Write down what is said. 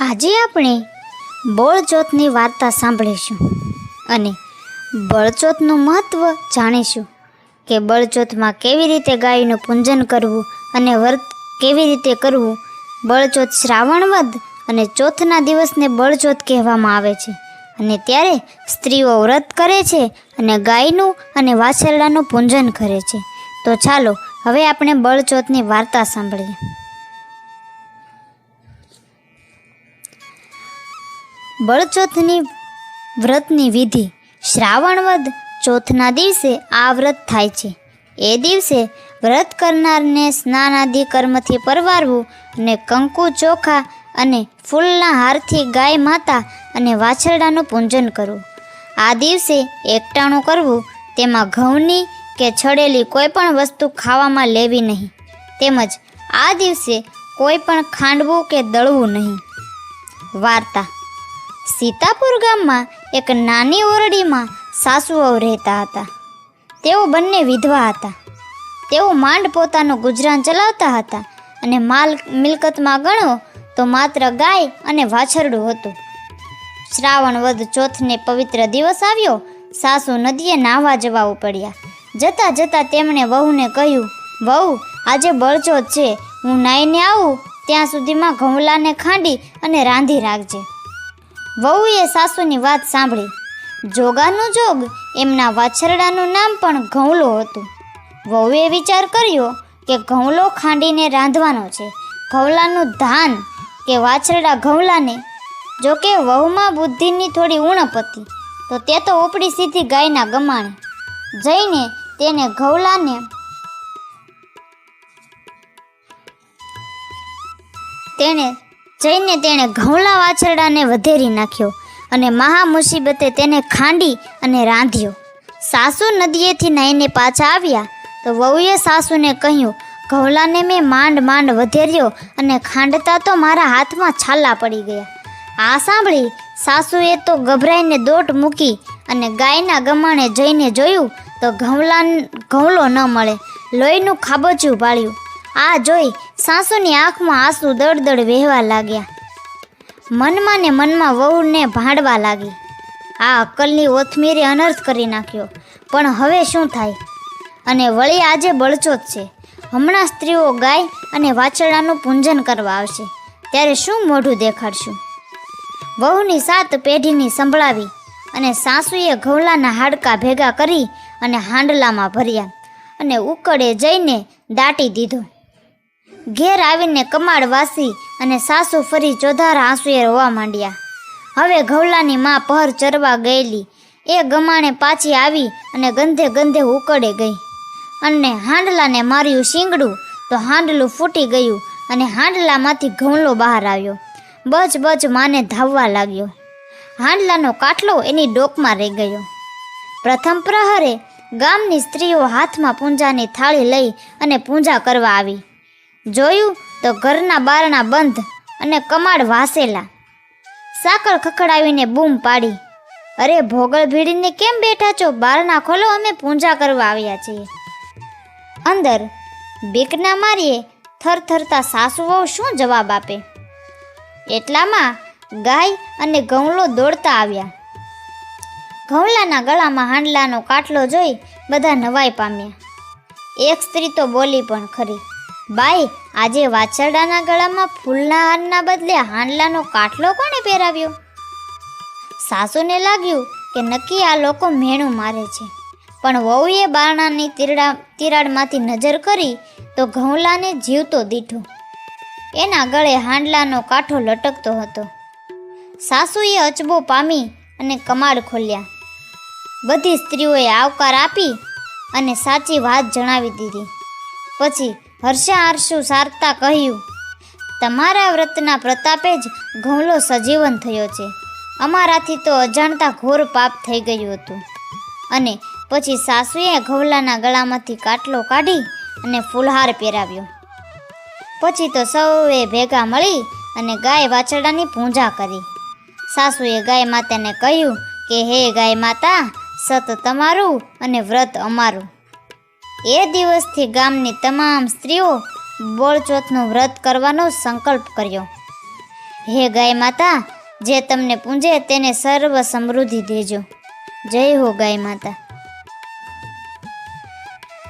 આજે આપણે બળચોથની વાર્તા સાંભળીશું અને બળચોથનું મહત્ત્વ જાણીશું કે બળચોથમાં કેવી રીતે ગાયનું પૂજન કરવું અને વ્રત કેવી રીતે કરવું. બળચોથ શ્રાવણ વદ અને ચોથના દિવસને બળચોથ કહેવામાં આવે છે અને ત્યારે સ્ત્રીઓ વ્રત કરે છે અને ગાયનું અને વાછરડાનું પૂજન કરે છે. તો ચાલો, હવે આપણે બળચોથની વાર્તા સાંભળીએ. બળચોથની વ્રતની વિધિ. શ્રાવણ વદ ચોથના દિવસે આ વ્રત થાય છે. એ દિવસે વ્રત કરનારને સ્નાન આદિ કર્મથી પરવારવું અને કંકુ, ચોખા અને ફૂલના હારથી ગાય માતા અને વાછરડાનું પૂજન કરવું. આ દિવસે એકટાણું કરવું તેમાં ઘઉંની કે છડેલી કોઈ પણ વસ્તુ ખાવામાં લેવી નહીં. તેમજ આ દિવસે કોઈ પણ ખાંડવું કે દળવું નહીં. વાર્તા. સીતાપુર ગામમાં એક નાની ઓરડીમાં સાસુઓ રહેતા હતા. તેઓ બંને વિધવા હતા. તેઓ માંડ પોતાનું ગુજરાન ચલાવતા હતા અને માલ મિલકતમાં ગણો તો માત્ર ગાય અને વાછરડું હતું. શ્રાવણ વધ ચોથને પવિત્ર દિવસ આવ્યો, સાસુ નદીએ નાહવા જવા ઉપડ્યા જતાં જતાં તેમણે વહુને કહ્યું, વહુ, આજે બળચોથ છે. હું નાઈને આવું, ત્યાં સુધીમાં ઘઉંલાને ખાંડી અને રાંધી રાખજે. વહુએ સાસુની વાત સાંભળી. જોગાનું જોગ એમના વાછરડાનું નામ પણ ઘઉંલો હતું. વહુએ વિચાર કર્યો કે ઘઉંલો ખાંડીને રાંધવાનો છે. ઘઉલાનું ધાન કે વાછરડા ઘઉલાને? જો કે વહુમાં બુદ્ધિની થોડી ઉણપ હતી, તો તે તો ઉપડી સીધી ગાયના ગમાણે. જઈને તેને ઘઉલાને તેણે જઈને તેણે ઘઉંલા વાછરડાને વધેરી નાખ્યો અને મહા મુસીબતે તેને ખાંડી અને રાંધ્યો. સાસુ નદીએથી નાહીને પાછા આવ્યા તો વહુએ સાસુને કહ્યું, ઘઉલાને મેં માંડ માંડ વધેર્યો અને ખાંડતા તો મારા હાથમાં છાલા પડી ગયા. આ સાંભળી સાસુએ તો ગભરાઈને દોટ મૂકી અને ગાયના ગમાણે જઈને જોયું તો ઘઉલા ઘઉલો ન મળે. લોહીનું ખાબોચું પાળ્યું આ જોઈ સાસુની આંખમાં આંસુ દળદળ વહેવા લાગ્યા. મનમાં ને મનમાં વહુને ભાંડવા લાગી. આ અક્કલની ઓથમીરે અનર્થ કરી નાખ્યો, પણ હવે શું થાય? અને વળી આજે બળચોત છે. હમણાં સ્ત્રીઓ ગાય અને વાછરડાનું પૂંજન કરવા આવશે. ત્યારે શું મોઢું દેખાડશું? વહુની સાત પેઢીની સંભળાવી અને સાસુએ ઘઉલાના હાડકા ભેગા કરી અને હાંડલામાં ભર્યા અને ઉકળે જઈને દાટી દીધો. ઘેર આવીને કમાડ વાસી અને સાસુ ફરી ચોધારા આંસુએ રોવા માંડ્યા. હવે ઘઉલાની માં પહર ચરવા ગયેલી. એ ગમાણે પાછી આવી અને ગંધે ગંધે ઉકળે ગઈ. અને હાંડલાને માર્યું શીંગડું, તો હાંડલું ફૂટી ગયું અને હાંડલામાંથી ઘઉંલો બહાર આવ્યો. બચ બચ માને ધાવવા લાગ્યો. હાંડલાનો કાટલો એની ડોકમાં રહી ગયો. પ્રથમ પ્રહરે ગામની સ્ત્રીઓ હાથમાં પૂંજાની થાળી લઈ અને પૂજા કરવા આવી. જોયું તો ઘરના બારણા બંધ અને કમાડ વાસેલા. સાકળ ખખડાવીને બૂમ પાડી. અરે ભોગળ ભીડીને કેમ બેઠા છો? બારણા ખોલો, અમે પૂજા કરવા આવ્યા છીએ. અંદર બીકના મારીએ થરથરતા સાસુ વહુ શું જવાબ આપે? એટલામાં ગાય અને ઘઉંલો દોડતા આવ્યા. ઘઉંલાના ગળામાં હાંડલાનો કાટલો જોઈ બધા નવાઈ પામ્યા. એક સ્ત્રી તો બોલી પણ ખરી. બાઈ, આજે વાછરડાના ગળામાં ફૂલના હારના બદલે હાંડલાનો કાટલો કોણે પહેરાવ્યો? સાસુને લાગ્યું કે નક્કી આ લોકો મેણું મારે છે. પણ વહુએ બારણાની તીરડા, તિરાડમાંથી નજર કરી તો ઘઉંલાને જીવતો દીઠો. એના ગળે હાંડલાનો કાંઠો લટકતો હતો. સાસુએ અચબો પામી અને કમાડ ખોલ્યા. બધી સ્ત્રીઓએ આવકાર આપી અને સાચી વાત જણાવી દીધી. પછી હર્ષા હર્ષું સારતા કહ્યું, તમારા વ્રતના પ્રતાપે જ ઘઉંલો સજીવન થયો છે. અમારાથી તો અજાણતા ઘોર પાપ થઈ ગયું હતું. અને પછી સાસુએ ઘઉલાના ગળામાંથી કાટલો કાઢી અને ફૂલહાર પહેરાવ્યો. પછી તો સૌએ ભેગા મળી અને ગાય વાછરડાની પૂજા કરી. સાસુએ ગાય માતાને કહ્યું કે, હે ગાય માતા, સત તમારું અને વ્રત અમારું. એ દિવસથી ગામની તમામ સ્ત્રીઓ બોળચોથનું વ્રત કરવાનો સંકલ્પ કર્યો. હે ગાય માતા, જે તમને પૂંજે તેને સર્વ સમૃદ્ધિ દેજો. જય હો ગાય માતા.